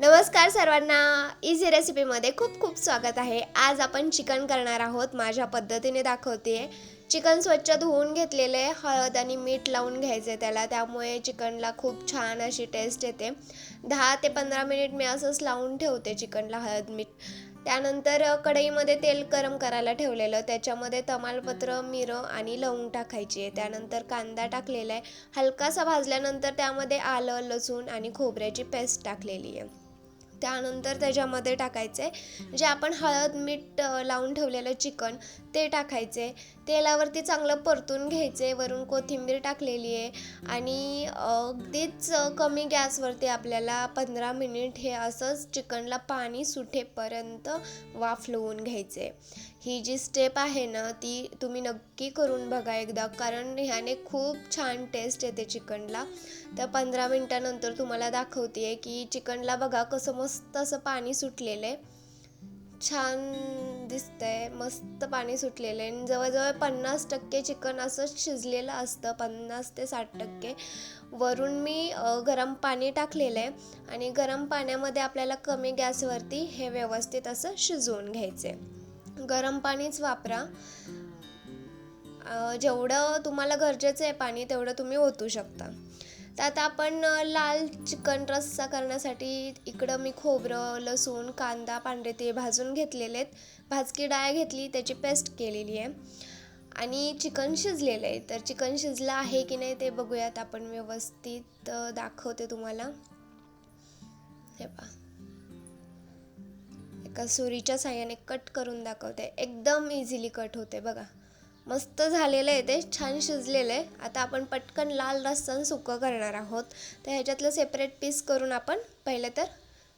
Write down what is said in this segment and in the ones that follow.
नमस्कार सर्वांना. इझी रेसिपीमध्ये खूप खूप स्वागत आहे. आज आपण चिकन करणार आहोत. माझ्या पद्धतीने दाखवते. चिकन स्वच्छ धुवून घेतलेले हळद आणि मीठ लावून घ्यायचे त्याला. त्यामुळे चिकनला खूप छान अशी टेस्ट येते. दहा ते पंधरा मिनिट मी असंच लावून ठेवते चिकनला हळद मीठ. त्यानंतर कढईमध्ये तेल गरम करायला ठेवलेलं. त्याच्यामध्ये तमालपत्र मिरं आणि लवंग टाकायची आहे. त्यानंतर कांदा टाकलेला आहे. हलकासा भाजल्यानंतर त्यामध्ये आलं लसूण आणि खोबऱ्याची पेस्ट टाकलेली आहे. त्यानंतर त्याच्यामध्ये टाकायचे. जे आपण हळद मीठ लावून ठेवलेलं चिकन ते टाकायचे. तेलावरती चांगलं परतून घ्यायचे वरून कोथिंबीर टाकलेली आहे. आणि अगदीच कमी गॅसवरती आपल्याला पंधरा मिनिट हे असंच चिकनला पाणी सुटेपर्यंत वाफलवून घ्यायचे. ही जी स्टेप आहे ना ती तुम्ही नक्की करून बघा एकदा कारण ह्याने खूप छान टेस्ट येते चिकनला. तर पंधरा मिनटानंतर तुम्हाला दाखवते आहे की चिकनला बघा कसं मस्त असं पाणी सुटलेलं आहे. छान दिसतंय. मस्त पाणी सुटलेलं आहे. आणि जवळजवळ पन्नास टक्के चिकन असंच शिजलेलं असतं. पन्नास ते साठ टक्के. वरून मी गरम पाणी टाकलेलं आहे. आणि गरम पाण्यामध्ये आपल्याला कमी गॅसवरती हे व्यवस्थित असं शिजवून घ्यायचे गरम पाणीच वापरा. जेवढं तुम्हाला गरजेचं आहे पाणी तेवढं तुम्ही ओतू शकता. त्यात आता आपण लाल चिकन रस्सा करण्यासाठी इकडं मी खोबरं लसूण कांदा पांढरे ते भाजून घेतलेले आहेत. भाजकी डाळ घेतली त्याची पेस्ट केलेली आहे. आणि चिकन शिजलेलं आहे. तर चिकन शिजलं आहे की नाही ते बघूयात आपण व्यवस्थित दाखवते तुम्हाला. हे पहा. एका सुरीच्या साह्याने कट करून दाखवते. एकदम इझिली कट होते बघा. मस्त झालेलं आहे ते छान शिजलेलं आहे. आता आपण पटकन लाल रस्सन सुकं करणार आहोत. तर ह्याच्यातलं सेपरेट पीस करून आपण पहिले तर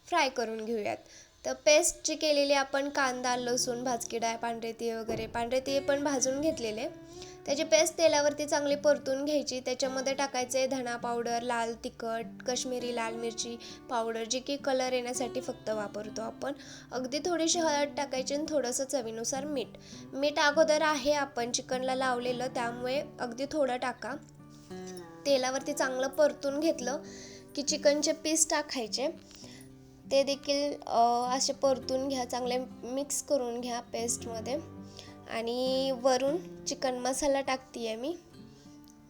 फ्राय करून घेऊयात. तर पेस्ट जी केलेली आपण कांदा लसूण भाजकी डाळ पांढरे तीळ वगैरे. पांढरे तीळ पण भाजून घेतलेले. त्याची पेस्ट तेलावरती चांगली परतून घ्यायची. त्याच्यामध्ये टाकायचे धणा पावडर लाल तिखट काश्मीरी लाल मिरची पावडर जी की कलर येण्यासाठी फक्त वापरतो आपण. अगदी थोडीशी हळद टाकायची आणि थोडंसं चवीनुसार मीठ. मीठ अगोदर आहे आपण चिकनला लावलेलं त्यामुळे अगदी थोडं टाका. तेलावरती चांगलं परतून घेतलं की चिकनचे पीस टाकायचे. ते देखील असे परतून घ्या चांगले मिक्स करून घ्या पेस्टमध्ये आणि वरून चिकन मसाला टाकते आहे मी.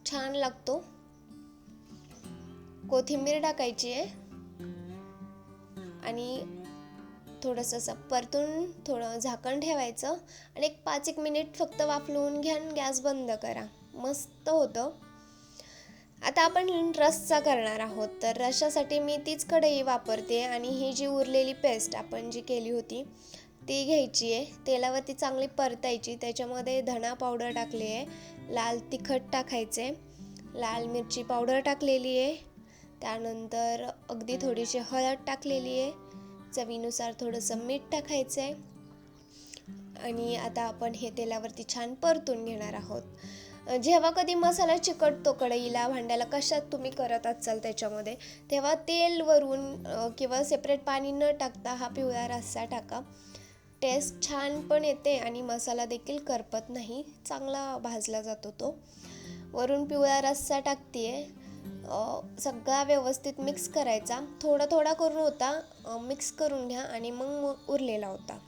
छान लागतो. कोथिंबीर टाकायची आहे. आणि थोडंसं असं परतून थोडं झाकण ठेवायचं. आणि एक पाच एक मिनिट फक्त वाफलवून घ्या आणि गॅस बंद करा. मस्त होतं. आता आपण रसचा करणार आहोत. तर रशासाठी मी तीच कढई वापरते आणि ही जी उरलेली पेस्ट आपण जी केली होती ती घ्यायची आहे. तेलावरती चांगली परतायची. त्याच्यामध्ये धणा पावडर टाकली आहे. लाल तिखट टाकायचे. लाल मिरची पावडर टाकलेली आहे. त्यानंतर अगदी थोडीशी हळद टाकलेली आहे. चवीनुसार थोडंसं मीठ टाकायचं आहे आणि आता आपण हे तेलावरती छान परतून घेणार आहोत. जेव्हा कधी मसाला चिकटतो कढईला भांड्याला कशात तुम्ही करत असाल त्याच्यामध्ये तेव्हा तेल वरून किंवा सेपरेट पाणी न टाकता हा पिवळा रस्सा टाका. टेस्ट छान पण येते आणि मसाला देखील करपत नाही चांगला भाजला जातो तो. वरून पिवळा रस्सा टाकते सगळा व्यवस्थित मिक्स करायचा. थोडा थोडा करून होता मिक्स करून घ्या आणि मग उरलेला होता.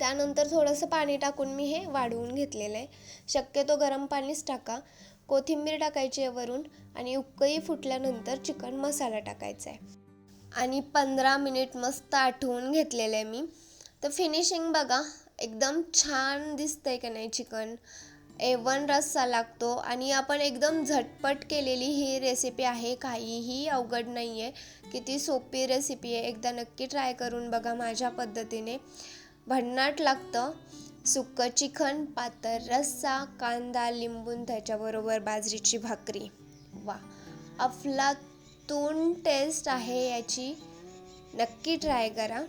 त्यानंतर थोडंसं पाणी टाकून मी हे वाढवून घेतलेलं आहे. शक्यतो गरम पाणीच टाका. कोथिंबीर टाकायची आहे वरून आणि उकळी फुटल्यानंतर चिकन मसाला टाकायचा आहे. आणि पंधरा मिनिट मस्त आठवून घेतलेलं आहे मी. तर फिनिशिंग बघा एकदम छान दिसतंय का नाही चिकन? ए वन रस्सा लागतो आणि आपण एकदम झटपट केलेली ही रेसिपी आहे. काहीही अवघड नाही आहे किती सोपी रेसिपी आहे. एकदा नक्की ट्राय करून बघा माझ्या पद्धतीने. भन्नाट लागतं. सुक्कं चिकन पातळ रस्सा कांदा लिंबून त्याच्याबरोबर बाजरीची भाकरी. वा. अफलातून टेस्ट आहे याची. नक्की ट्राय करा.